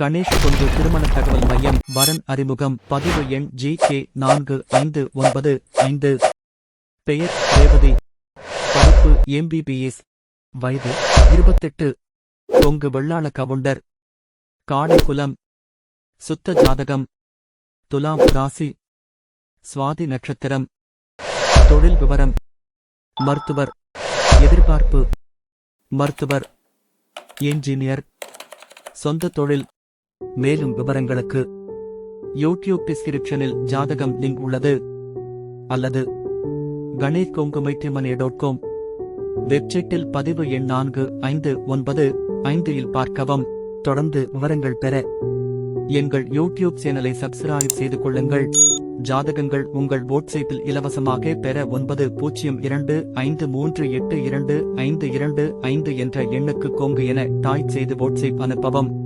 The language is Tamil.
கணேஷ் கொண்டு திருமண தகவல் மையம் வரன் அறிமுகம் பதிவு எண் ஜி கே நான்கு ஐந்து ஒன்பது ஐந்து. பெயர் ரேவதி. படிப்பு எம்பிபிஎஸ் வயது இருபத்தெட்டு. கொங்கு வெள்ளாள கவுண்டர். காடைக்குலம் சுத்த ஜாதகம். துலாம் ராசி. சுவாதி நட்சத்திரம். தொழில் விவரம். மருத்துவர். எதிர்பார்ப்பு. மருத்துவர். என்ஜினியர். சொந்த தொழில். மேலும் விவரங்களுக்கு யூடியூப் டிஸ்கிரிப்ஷனில் ஜாதகம் லிங்க் உள்ளது. அல்லது கணேஷ் கொங்குமைத்திமனே டாட் காம் வெப்சைட்டில் பதிவு எண் நான்கு ஐந்து ஒன்பது ஐந்து இல் பார்க்கவும். தொடர்ந்து விவரங்கள் பெற எங்கள் யூடியூப் சேனலை சப்ஸ்கிரைப் செய்து கொள்ளுங்கள். ஜாதகங்கள் உங்கள் வாட்ஸ்அப்பில் இலவசமாக பெற ஒன்பது பூஜ்ஜியம் இரண்டு ஐந்து மூன்று எட்டு இரண்டு ஐந்து இரண்டு ஐந்து என்ற எண்ணுக்கு கொங்கு என டாய்ப் செய்து வாட்ஸ்அப் அனுப்பவும்.